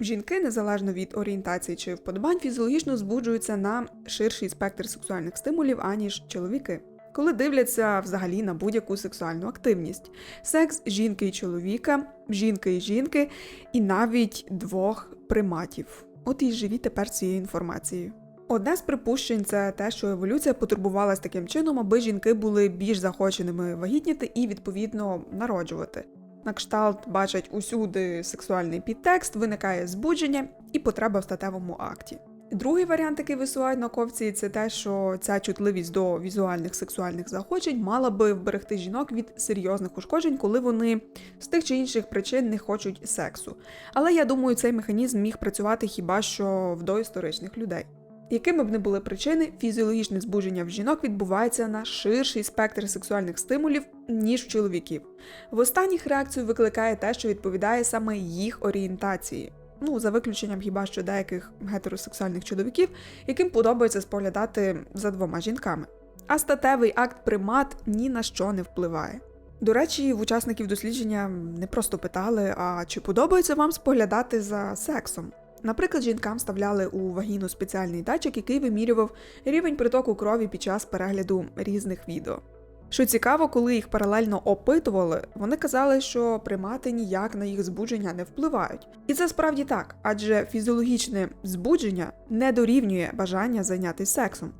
Жінки, незалежно від орієнтації чи вподобань, фізіологічно збуджуються на ширший спектр сексуальних стимулів, аніж чоловіки. Коли дивляться взагалі на будь-яку сексуальну активність: секс жінки і чоловіка, жінки і жінки, і навіть двох приматів. От і живі тепер цією інформацією. Одне з припущень це те, що еволюція потурбувалась таким чином, аби жінки були більш захоченими вагітніти і відповідно народжувати. На кшталт бачать усюди сексуальний підтекст, виникає збудження і потреба в статевому акті. Другий варіант, який висувають науковці, це те, що ця чутливість до візуальних сексуальних заходжень мала би вберегти жінок від серйозних ушкоджень, коли вони з тих чи інших причин не хочуть сексу. Але я думаю, цей механізм міг працювати хіба що в доісторичних людей. Якими б не були причини, фізіологічне збудження в жінок відбувається на ширший спектр сексуальних стимулів, ніж в чоловіків. В останніх реакцію викликає те, що відповідає саме їх орієнтації. Ну, за виключенням хіба що деяких гетеросексуальних чоловіків, яким подобається споглядати за двома жінками. А статевий акт примат ні на що не впливає. До речі, в учасників дослідження не просто питали, а чи подобається вам споглядати за сексом. Наприклад, жінкам вставляли у вагіну спеціальний датчик, який вимірював рівень притоку крові під час перегляду різних відео. Що цікаво, коли їх паралельно опитували, вони казали, що примати ніяк на їх збудження не впливають. І це справді так, адже фізіологічне збудження не дорівнює бажання зайнятися сексом.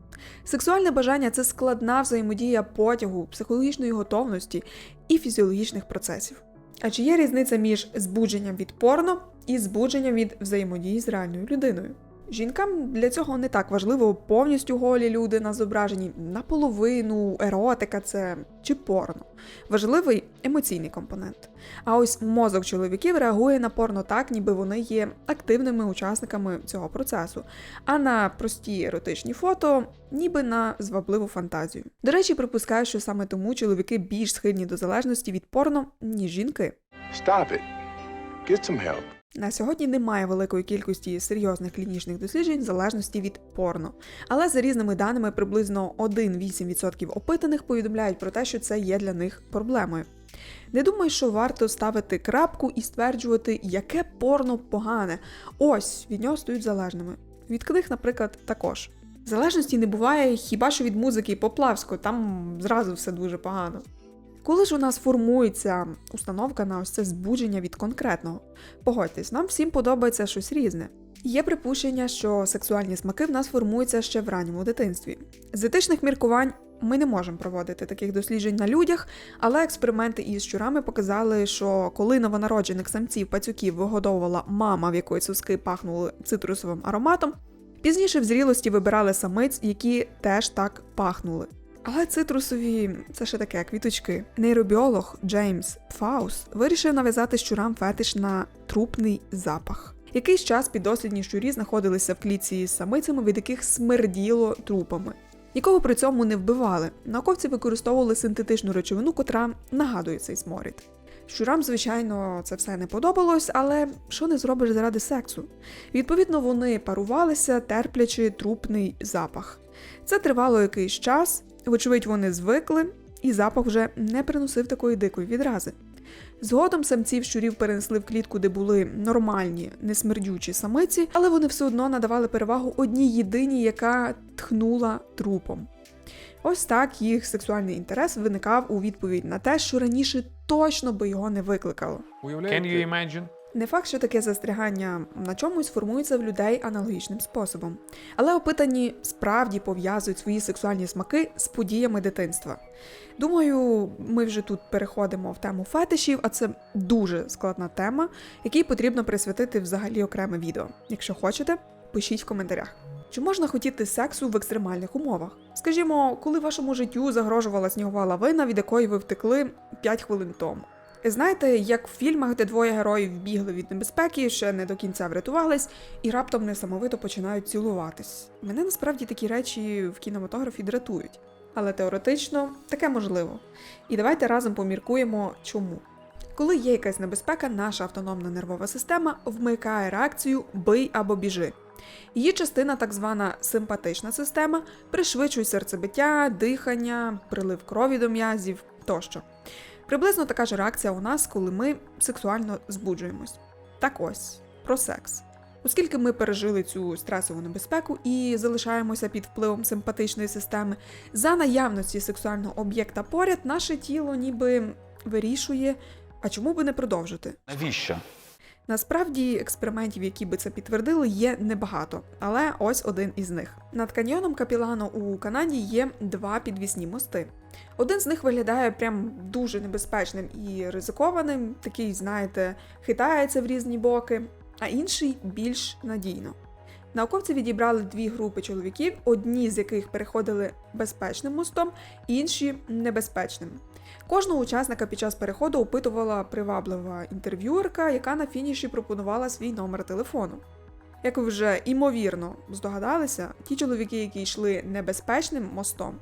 Сексуальне бажання це складна взаємодія потягу, психологічної готовності і фізіологічних процесів. А чи є різниця між збудженням від порно і збудженням від взаємодії з реальною людиною? Жінкам для цього не так важливо повністю голі люди на зображенні, наполовину, еротика це чи порно. Важливий емоційний компонент. А ось мозок чоловіків реагує на порно так, ніби вони є активними учасниками цього процесу, а на прості еротичні фото, ніби на звабливу фантазію. До речі, припускаю, що саме тому чоловіки більш схильні до залежності від порно, ніж жінки. Stop it. Get some help. На сьогодні немає великої кількості серйозних клінічних досліджень в залежності від порно, але за різними даними приблизно 1-8% опитаних повідомляють про те, що це є для них проблемою. Не думаю, що варто ставити крапку і стверджувати, яке порно погане. Ось від нього стають залежними. Від книг, наприклад, також. Залежності не буває хіба що від музики Поплавського, там зразу все дуже погано. Коли ж у нас формується установка на ось це збудження від конкретного? Погодьтесь, нам всім подобається щось різне. Є припущення, що сексуальні смаки в нас формуються ще в ранньому дитинстві. З етичних міркувань ми не можемо проводити таких досліджень на людях, але експерименти із щурами показали, що коли новонароджених самців пацюків вигодовувала мама, в якої соски пахнули цитрусовим ароматом, пізніше в зрілості вибирали самиць, які теж так пахнули. Але цитрусові це ще таке квіточки. Нейробіолог Джеймс Фаус вирішив нав'язати щурам фетиш на трупний запах. Якийсь час піддослідні щурі знаходилися в клітці з самицями, від яких смерділо трупами. Нікого при цьому не вбивали. Науковці використовували синтетичну речовину, котра нагадує цей сморід. Щурам, звичайно, це все не подобалось, але що не зробиш заради сексу? Відповідно, вони парувалися, терплячи трупний запах. Це тривало якийсь час, вочевидь, вони звикли, і запах вже не приносив такої дикої відрази. Згодом самців щурів перенесли в клітку, де були нормальні, несмердючі самиці, але вони все одно надавали перевагу одній єдиній, яка тхнула трупом. Ось так їх сексуальний інтерес виникав у відповідь на те, що раніше точно би його не викликало. Can you imagine? Не факт, що таке застрягання на чомусь формується в людей аналогічним способом, але опитані справді пов'язують свої сексуальні смаки з подіями дитинства. Думаю, ми вже тут переходимо в тему фетишів, а це дуже складна тема, якій потрібно присвятити взагалі окреме відео. Якщо хочете, пишіть в коментарях. Чи можна хотіти сексу в екстремальних умовах? Скажімо, коли вашому життю загрожувала снігова лавина, від якої ви втекли 5 хвилин тому. Знаєте, як в фільмах, де двоє героїв бігли від небезпеки, ще не до кінця врятувались, і раптом несамовито починають цілуватись. Мене насправді такі речі в кінематографі дратують. Але теоретично таке можливо. І давайте разом поміркуємо, чому. Коли є якась небезпека, наша автономна нервова система вмикає реакцію бий або біжи. Її частина, так звана симпатична система, пришвидшує серцебиття, дихання, прилив крові до м'язів тощо. Приблизно така ж реакція у нас, коли ми сексуально збуджуємось. Так ось, про секс. Оскільки ми пережили цю стресову небезпеку і залишаємося під впливом симпатичної системи, за наявності сексуального об'єкта поряд, наше тіло ніби вирішує, а чому би не продовжити. Навіщо? Насправді експериментів, які би це підтвердили, є небагато, але ось один із них. Над каньйоном Капілано у Канаді є два підвісні мости. Один з них виглядає прям дуже небезпечним і ризикованим, такий, знаєте, хитається в різні боки, а інший більш надійно. Науковці відібрали дві групи чоловіків, одні з яких переходили безпечним мостом, інші небезпечним. Кожного учасника під час переходу опитувала приваблива інтерв'юерка, яка на фініші пропонувала свій номер телефону. Як ви вже імовірно здогадалися, ті чоловіки, які йшли небезпечним мостом,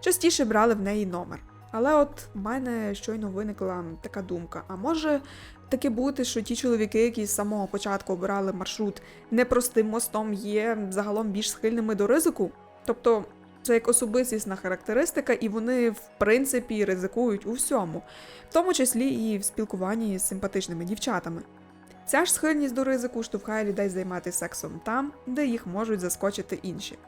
частіше брали в неї номер. Але от в мене щойно виникла така думка: а може таки бути, що ті чоловіки, які з самого початку обирали маршрут непростим мостом, є загалом більш схильними до ризику? Тобто це як особистісна характеристика, і вони, в принципі, ризикують у всьому, в тому числі і в спілкуванні з симпатичними дівчатами. Ця ж схильність до ризику штовхає людей займатися сексом там, де їх можуть заскочити інші.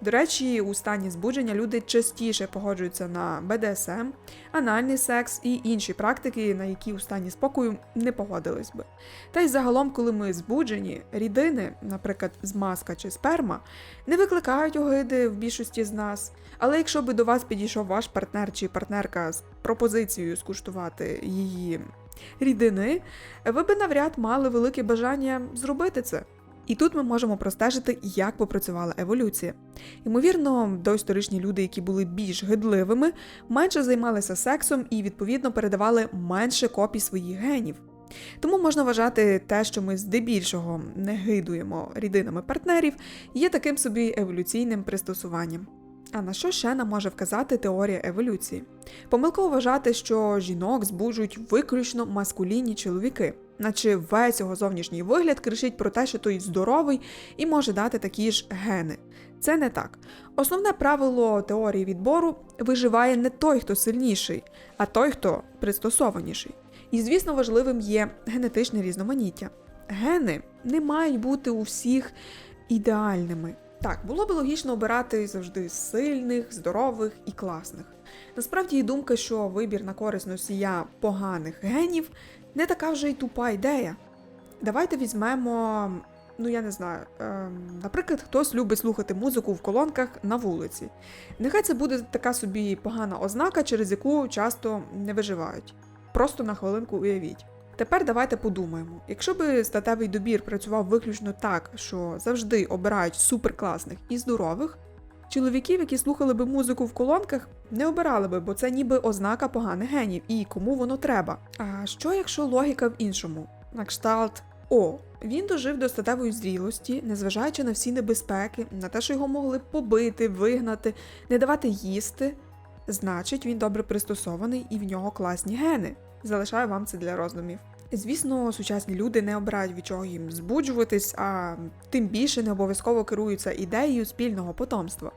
До речі, у стані збудження люди частіше погоджуються на БДСМ, анальний секс і інші практики, на які у стані спокою не погодились би. Та й загалом, коли ми збуджені, рідини, наприклад, змазка чи сперма, не викликають огиди в більшості з нас. Але якщо би до вас підійшов ваш партнер чи партнерка з пропозицією скуштувати її рідини, ви би навряд мали велике бажання зробити це. І тут ми можемо простежити, як попрацювала еволюція. Ймовірно, доісторичні люди, які були більш гидливими, менше займалися сексом і, відповідно, передавали менше копій своїх генів. Тому можна вважати те, що ми здебільшого не гидуємо рідинами партнерів, є таким собі еволюційним пристосуванням. А на що ще нам може вказати теорія еволюції? Помилково вважати, що жінок збуджують виключно маскулінні чоловіки, наче весь його зовнішній вигляд кричить про те, що той здоровий і може дати такі ж гени. Це не так. Основне правило теорії відбору виживає не той, хто сильніший, а той, хто пристосованіший. І, звісно, важливим є генетичне різноманіття. Гени не мають бути у всіх ідеальними. Так, було б логічно обирати завжди сильних, здорових і класних. Насправді, думка, що вибір на користь носія поганих генів не така вже й тупа ідея. Давайте візьмемо, ну я не знаю, ем, наприклад, хтось любить слухати музику в колонках на вулиці. Нехай це буде така собі погана ознака, через яку часто не виживають. Просто на хвилинку уявіть. Тепер давайте подумаємо: якщо би статевий добір працював виключно так, що завжди обирають суперкласних і здорових, чоловіків, які слухали би музику в колонках, не обирали би, бо це ніби ознака поганих генів і кому воно треба. А що якщо логіка в іншому? На кшталт О, він дожив до статевої зрілості, незважаючи на всі небезпеки, на те, що його могли побити, вигнати, не давати їсти. Значить, він добре пристосований і в нього класні гени. Залишаю вам це для роздумів. Звісно, сучасні люди не обирають від чого їм збуджуватись, а тим більше не обов'язково керуються ідеєю спільного потомства.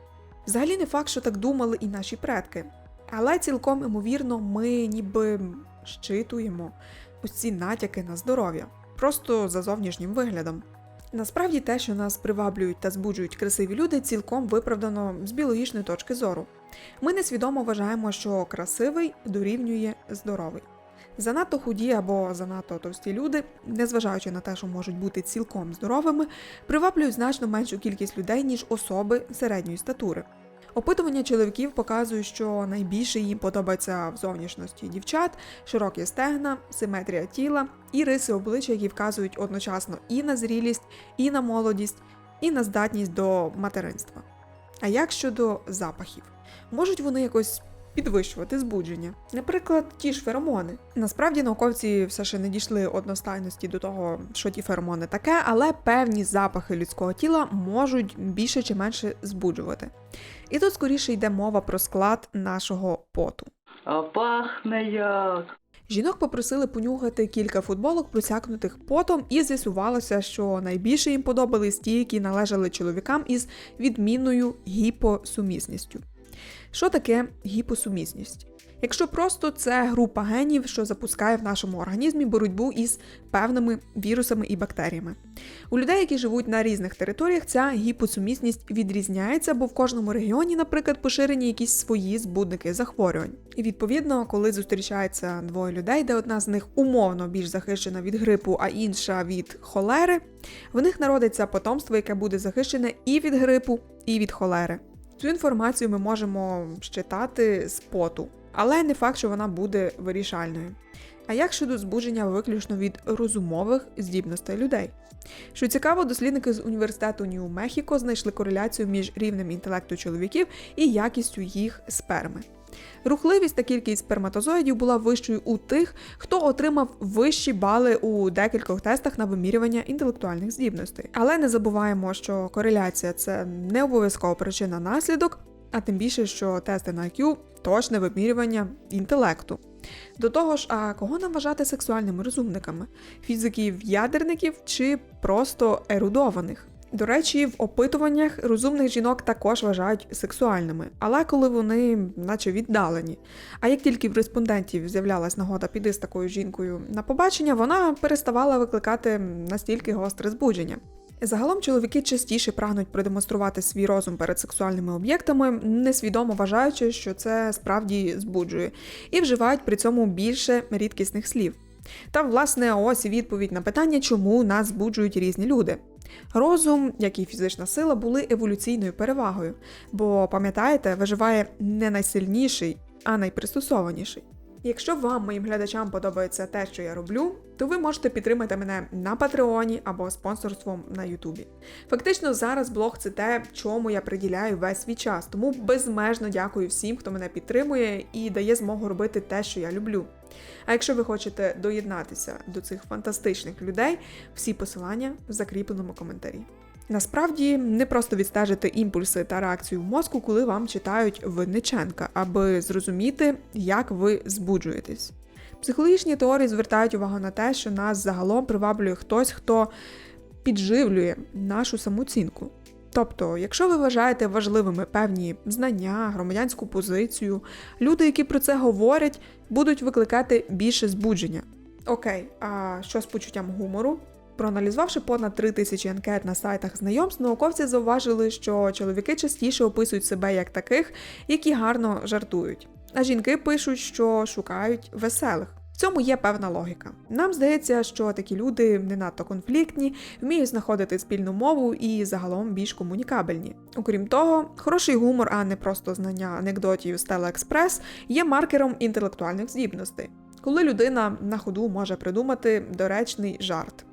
Взагалі не факт, що так думали і наші предки. Але цілком імовірно, ми ніби щитуємо ці натяки на здоров'я, просто за зовнішнім виглядом. Насправді те, що нас приваблюють та збуджують красиві люди, цілком виправдано з біологічної точки зору. Ми несвідомо вважаємо, що красивий дорівнює здоровий. Занадто худі або занадто товсті люди, незважаючи на те, що можуть бути цілком здоровими, приваблюють значно меншу кількість людей, ніж особи середньої статури. Опитування чоловіків показують, що найбільше їм подобається в зовнішності дівчат, широкі стегна, симетрія тіла і риси обличчя, які вказують одночасно і на зрілість, і на молодість, і на здатність до материнства. А як щодо запахів? Можуть вони якось підвищувати збудження. Наприклад, ті ж феромони. Насправді науковці все ще не дійшли одностайності до того, що ті феромони таке, але певні запахи людського тіла можуть більше чи менше збуджувати. І тут скоріше йде мова про склад нашого поту. А пахне як. Жінок попросили понюхати кілька футболок, просякнутих потом, і з'ясувалося, що найбільше їм подобались ті, які належали чоловікам із відмінною гіпосумісністю. Що таке гіпосумісність? Якщо просто це група генів, що запускає в нашому організмі боротьбу із певними вірусами і бактеріями. У людей, які живуть на різних територіях, ця гіпосумісність відрізняється, бо в кожному регіоні, наприклад, поширені якісь свої збудники захворювань. І відповідно, коли зустрічається двоє людей, де одна з них умовно більш захищена від грипу, а інша від холери, в них народиться потомство, яке буде захищене і від грипу, і від холери. Цю інформацію ми можемо считати з поту, але не факт, що вона буде вирішальною. А як щодо збудження виключно від розумових здібностей людей? Що цікаво, дослідники з університету Нью-Мехіко знайшли кореляцію між рівнем інтелекту чоловіків і якістю їх сперми. Рухливість та кількість сперматозоїдів була вищою у тих, хто отримав вищі бали у декількох тестах на вимірювання інтелектуальних здібностей. Але не забуваємо, що кореляція це не обов'язкова причина наслідок, а тим більше, що тести на IQ – точне вимірювання інтелекту. До того ж, а кого нам вважати сексуальними розумниками? Фізиків-ядерників чи просто ерудованих? До речі, в опитуваннях розумних жінок також вважають сексуальними, але коли вони наче віддалені. А як тільки в респондентів з'являлась нагода піти з такою жінкою на побачення, вона переставала викликати настільки гостре збудження. Загалом чоловіки частіше прагнуть продемонструвати свій розум перед сексуальними об'єктами, несвідомо вважаючи, що це справді збуджує, і вживають при цьому більше рідкісних слів. Та, власне, ось і відповідь на питання, чому нас збуджують різні люди. Розум, як і фізична сила, були еволюційною перевагою, бо, пам'ятаєте, виживає не найсильніший, а найпристосованіший. Якщо вам, моїм глядачам, подобається те, що я роблю, то ви можете підтримати мене на Патреоні або спонсорством на Ютубі. Фактично, зараз блог це те, чому я приділяю весь свій час, тому безмежно дякую всім, хто мене підтримує і дає змогу робити те, що я люблю. А якщо ви хочете доєднатися до цих фантастичних людей, всі посилання в закріпленому коментарі. Насправді не просто відстежити імпульси та реакцію в мозку, коли вам читають Винниченка, аби зрозуміти, як ви збуджуєтесь. Психологічні теорії звертають увагу на те, що нас загалом приваблює хтось, хто підживлює нашу самооцінку. Тобто, якщо ви вважаєте важливими певні знання, громадянську позицію, люди, які про це говорять, будуть викликати більше збудження. Окей, а що з почуттям гумору? Проаналізувавши понад 3 тисячі анкет на сайтах знайомств, науковці зауважили, що чоловіки частіше описують себе як таких, які гарно жартують. А жінки пишуть, що шукають веселих. В цьому є певна логіка. Нам здається, що такі люди не надто конфліктні, вміють знаходити спільну мову і загалом більш комунікабельні. Окрім того, хороший гумор, а не просто знання анекдотів з Телеекспрес, є маркером інтелектуальних здібностей, коли людина на ходу може придумати доречний жарт.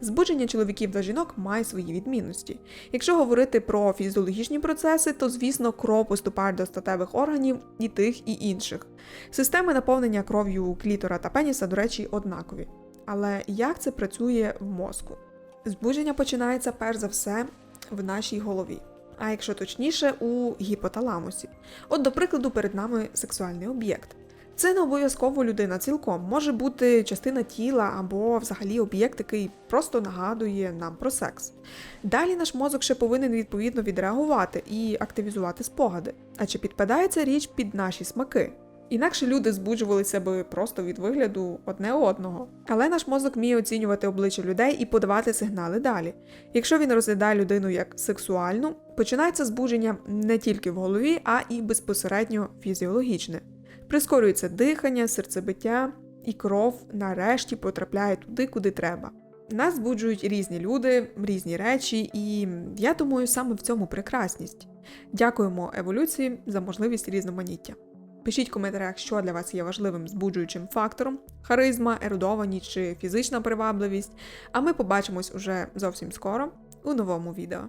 Збудження чоловіків до жінок має свої відмінності. Якщо говорити про фізіологічні процеси, то звісно кров поступає до статевих органів і тих, і інших. Системи наповнення кров'ю клітора та пеніса, до речі, однакові. Але як це працює в мозку? Збудження починається перш за все в нашій голові. А якщо точніше, у гіпоталамусі. От, до прикладу, перед нами сексуальний об'єкт. Це не обов'язково людина цілком, може бути частина тіла або взагалі об'єкт, який просто нагадує нам про секс. Далі наш мозок ще повинен відповідно відреагувати і активізувати спогади. А чи підпадає ця річ під наші смаки? Інакше люди збуджувалися би просто від вигляду одне одного. Але наш мозок вміє оцінювати обличчя людей і подавати сигнали далі. Якщо він розглядає людину як сексуальну, починається збудження не тільки в голові, а і безпосередньо фізіологічне. Прискорюється дихання, серцебиття, і кров нарешті потрапляє туди, куди треба. Нас збуджують різні люди, різні речі, і я думаю, саме в цьому прекрасність. Дякуємо еволюції за можливість різноманіття. Пишіть в коментарях, що для вас є важливим збуджуючим фактором: харизма, ерудованість чи фізична привабливість. А ми побачимось уже зовсім скоро у новому відео.